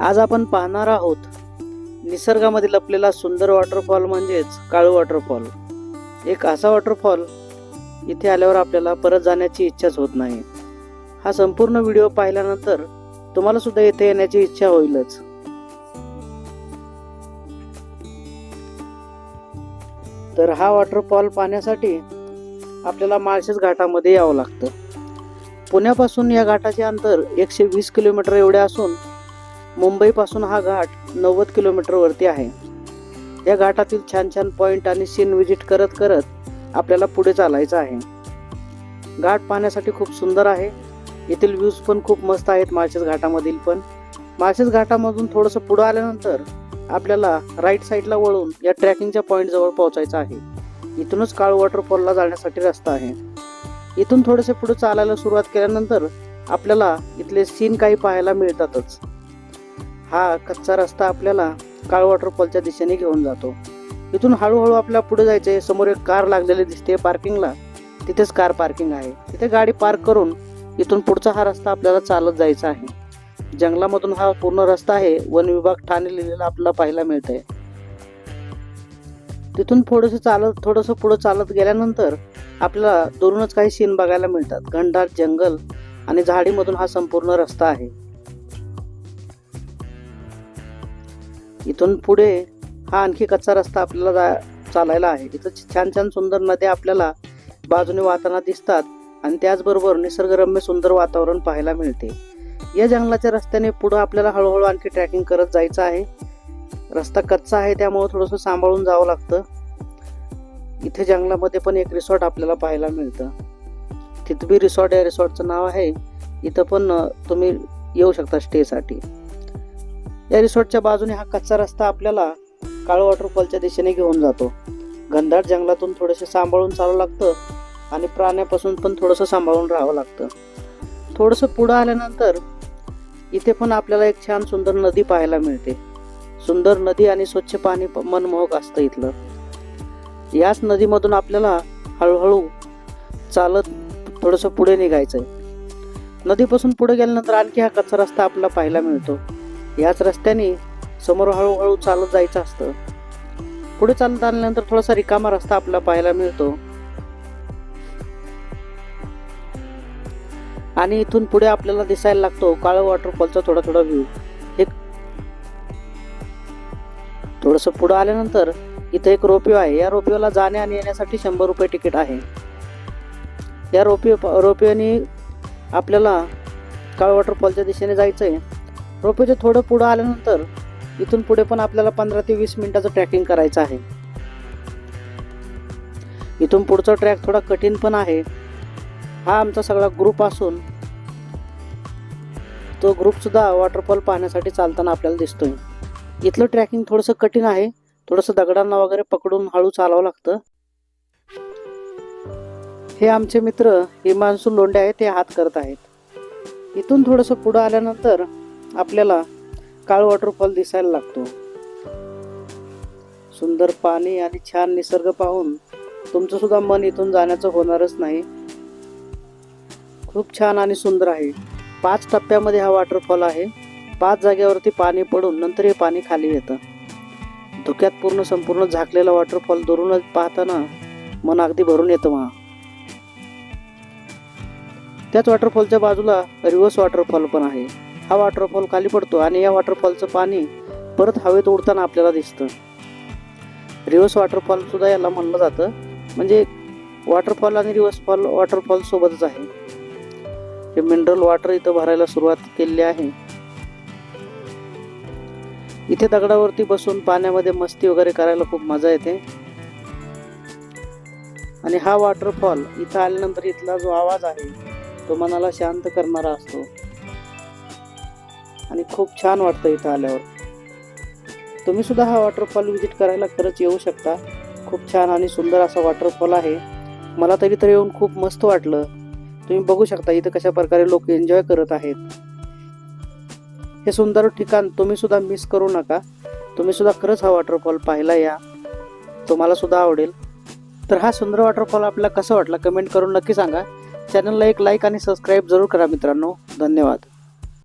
आज आपण पाहणार आहोत निसर्गामध्ये लपलेला सुंदर वॉटरफॉल म्हणजेच काळू वॉटरफॉल एक असा वॉटरफॉल इथे आल्यावर आपल्याला परत जाण्याची इच्छाच होत नाही. हा संपूर्ण व्हिडिओ पाहिल्यानंतर तुम्हाला सुद्धा इथे येण्याची इच्छा होईलच. तर हा वॉटरफॉल पाहण्यासाठी आपल्याला माळशेज घाटामध्ये यावं लागतं. पुण्यापासून या घाटाचे अंतर एकशे वीस किलोमीटर एवढे असून मुंबईपासून हा घाट नव्वद किलोमीटरवरती आहे. या घाटातील छान छान पॉईंट आणि सीन व्हिजिट करत करत आपल्याला पुढे चालायचं आहे. घाट पाहण्यासाठी खूप सुंदर आहे. येथील व्ह्यूज पण खूप मस्त आहेत माळशेज घाटामधील पण. माळशेज घाटामधून थोडंसं पुढं आल्यानंतर आपल्याला राईट साईडला वळून या ट्रॅकिंगच्या पॉईंटजवळ पोहोचायचं आहे. इथूनच काळ वॉटरफॉलला जाण्यासाठी रस्ता आहे. इथून थोडेसे पुढे चालायला सुरुवात केल्यानंतर आपल्याला इथले सीन काही पाहायला मिळतातच. हा कच्चा रस्ता आपल्याला काळ वॉटरफॉलच्या दिशेने घेऊन जातो. इथून हळूहळू आपल्याला पुढे जायचं आहे. समोर एक कार लागलेली दिसते पार्किंगला. तिथेच कार पार्किंग आहे. तिथे गाडी पार्क करून इथून पुढचा हा रस्ता आपल्याला चालत जायचा आहे. जंगलामधून हा पूर्ण रस्ता आहे. वन विभाग ठाणे लिहिलेला आपल्याला पाहायला मिळतंय. तिथून थोडंसं चालत थोडंसं पुढं चालत गेल्यानंतर आपल्याला दुरूनच काही सीन बघायला मिळतात. घनदाट जंगल आणि झाडीमधून हा संपूर्ण रस्ता आहे. इथून पुढे हा आणखी कच्चा रस्ता आपल्याला जा चालायला आहे. इथं छान छान सुंदर नद्या आपल्याला बाजूने वाहताना दिसतात आणि त्याचबरोबर निसर्गरम्य सुंदर वातावरण पाहायला मिळते. या जंगलाच्या रस्त्याने पुढं आपल्याला हळूहळू आणखी ट्रॅकिंग करत जायचं आहे. रस्ता कच्चा आहे त्यामुळं थोडंसं सांभाळून जावं लागतं. इथे जंगलामध्ये पण एक रिसॉर्ट आपल्याला पाहायला मिळतं. तिथबी रिसॉर्ट या रिसॉर्टचं नाव आहे. इथं पण तुम्ही येऊ शकता स्टेसाठी. या रिसॉर्टच्या बाजूने हा कच्चा रस्ता आपल्याला काळ वॉटरफॉलच्या दिशेने घेऊन जातो. घनदाट जंगलातून थोडेसे सांभाळून चालावं लागतं आणि प्राण्यापासून पण थोडंसं सांभाळून राहावं लागतं. थोडंसं पुढं आल्यानंतर इथे पण आपल्याला एक छान सुंदर नदी पाहायला मिळते. सुंदर नदी आणि स्वच्छ पाणी प- मनमोहक असतं इथलं. याच नदीमधून आपल्याला हळूहळू चालत थोडंसं पुढे निघायचं आहे नदीपासून पुढे गेल्यानंतर आणखी हा कच्चा रस्ता आपल्याला पाहायला मिळतो. याच रस्त्याने समोर हळूहळू चालत जायचं असतं. पुढे चालत आल्यानंतर थोडासा रिकामा रस्ता आपल्याला पाहायला मिळतो. आणि इथून पुढे आपल्याला दिसायला लागतो काळ वॉटरफॉलचा थोडा थोडा व्ह्यू हे थोडस पुढे आल्यानंतर इथे एक रोपिओ आहे. या रोपिओला जाण्या आणि येण्यासाठी शंभर रुपये तिकीट आहे. या रोपिओ रोपिओनी आपल्याला काळ वॉटरफॉलच्या दिशेने जायचं आहे रोपिओच्या थोडं पुढं आल्यानंतर इथून पुढे पण आपल्याला पंधरा ते वीस मिनिटाचं ट्रॅकिंग करायचं आहे. इथून पुढचा ट्रॅक थोडा कठीण पण आहे. हा आमचा सगळा ग्रुप असून तो ग्रुपसुद्धा वॉटरफॉल पाहण्यासाठी चालताना आपल्याला दिसतोय. इथलं ट्रॅकिंग थोडंसं कठीण आहे. थोडंसं दगडांना वगैरे पकडून हळू चालावं लागतं. हे आमचे मित्र हिमांशू लोंडे आहेत ते हात करत आहेत. इथून थोडंसं पुढं आल्यानंतर आपल्याला काळ वॉटरफॉल दिसायला लागतो. सुंदर पाणी आणि छान निसर्ग पाहून तुमचं सुद्धा मन इथून जाण्याचं होणारच नाही. खूप छान आणि सुंदर आहे. पाच टप्प्यामध्ये हा वॉटरफॉल आहे. पाच जागेवरती पाणी पडून नंतर हे पाणी खाली येतं. धुक्यात पूर्ण संपूर्ण झाकलेला वॉटरफॉल दुरूनच पाहताना मन अगदी भरून येतं महा. त्याच वॉटरफॉलच्या बाजूला रिव्हर्स वॉटरफॉल पण आहे. हा वॉटरफॉल खाली पडतो आणि या वॉटरफॉलचं पाणी परत हवेत उडताना आपल्याला दिसतं. रिव्हर्स वॉटरफॉलसुद्धा याला म्हणलं जातं. म्हणजे वॉटरफॉल आणि रिव्हर्स फॉल वॉटरफॉल सोबतच आहे. हे मिनरल वॉटर इथं भरायला सुरुवात केलेली आहे. इथे दगडावरती बसून पाण्यामध्ये मस्ती वगैरे करायला खूप मजा येते. आणि हा वॉटरफॉल इथं आल्यानंतर इथला जो आवाज आहे तो मनाला शांत करणारा असतो. आणि खूप छान वाटतं इथं आल्यावर. तुम्ही सुद्धा हा वॉटरफॉल विजिट करायला खरंच येऊ शकता. खूप छान आणि सुंदर असा वॉटरफॉल आहे. मला तरी तर येऊन खूप मस्त वाटलं. तुम्ही बघू शकता इथं कशा प्रकारे लोक एन्जॉय करत आहेत. हे सुंदर ठिकाण तुम्ही सुद्धा मिस करू नका. तुम्ही सुद्धा खरंच हा वॉटरफॉल पाहायला या. तुम्हाला सुद्धा आवडेल. तर हा सुंदर वॉटरफॉल आपल्याला कसा वाटला कमेंट करून नक्की सांगा. चॅनलला एक लाईक आणि सबस्क्राईब जरूर करा मित्रांनो. धन्यवाद.